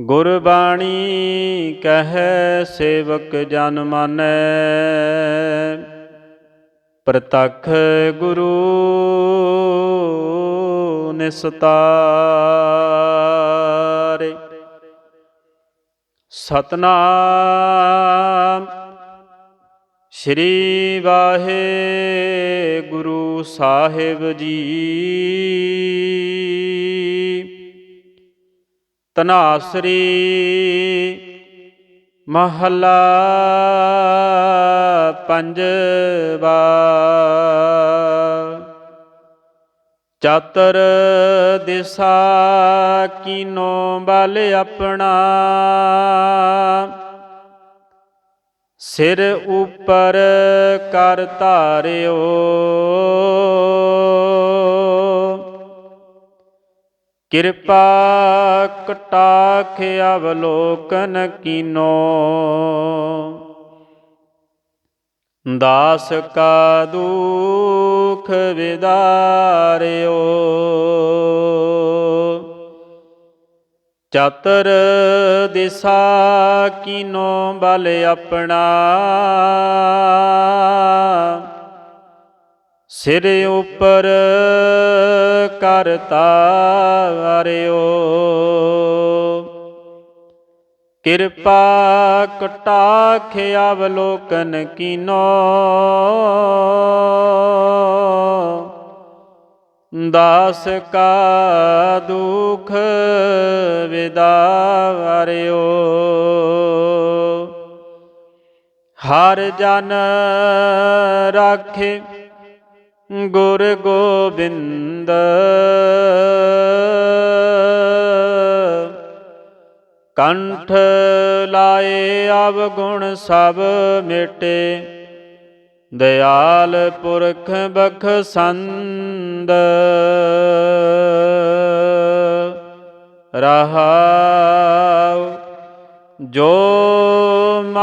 ਗੁਰਬਾਣੀ ਕਹੈ ਸੇਵਕ ਜਨ ਮਾਨੈ। ਪ੍ਰਤੱਖ ਗੁਰੂ ਨਿਸਤਾਰੇ। ਸਤਨਾਮ ਸ਼੍ਰੀ ਵਾਹਿਗੁਰੂ ਸਾਹਿਬ ਜੀ। ਤਨਾਸਰੀ ਮਹੱਲਾ ਪੰਜਵਾ ਚਾਤਰ ਦਿਸਾ ਕੀਨੋ ਬਲ ਆਪਣਾ ਸਿਰ ਉਪਰ ਕਰ ਧਾਰਿਓ ਕਿਰਪਾ ਕਟਾਖ ਅਵਲੋਕਨ ਕੀਨੋ। ਦਾਸ ਕਾ ਦੁਖ ਵਿਦਾਰਿਓ। ਚਤਰ ਦਿਸਾ ਕੀਨੋ ਬਲ ਆਪਣਾ। ਸਿਰ ਉਪਰ ਕਰ ਤਾਰਿਓ। ਕਿਰਪਾ ਕਟਾਖ ਅਵਲੋਕਨ ਕੀਨੋ। ਦਾਸ ਕਾ ਦੁਖ ਵਿਦਾਰਿਓ। ਹਰ ਜਨ ਰਾਖੇ ਗੁਰ ਗੋਬਿੰਦ। ਕੰਠ ਲਾਏ ਅਵਗੁਣ ਸਭ ਮਿਟੇ। ਦਇਆਲ ਪੁਰਖ ਬਖਸੰਦ ਰਹਾਉ ਜੋ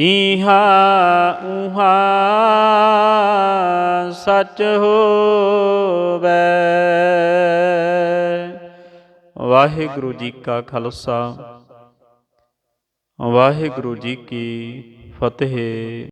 ਈਹਾ ਊਹਾ ਸਚ ਹੋਵੈ। ਵਾਹਿਗੁਰੂ ਜੀ ਕਾ ਖਾਲਸਾ। ਵਾਹਿਗੁਰੂ ਜੀ ਕੀ ਫਤਿਹ।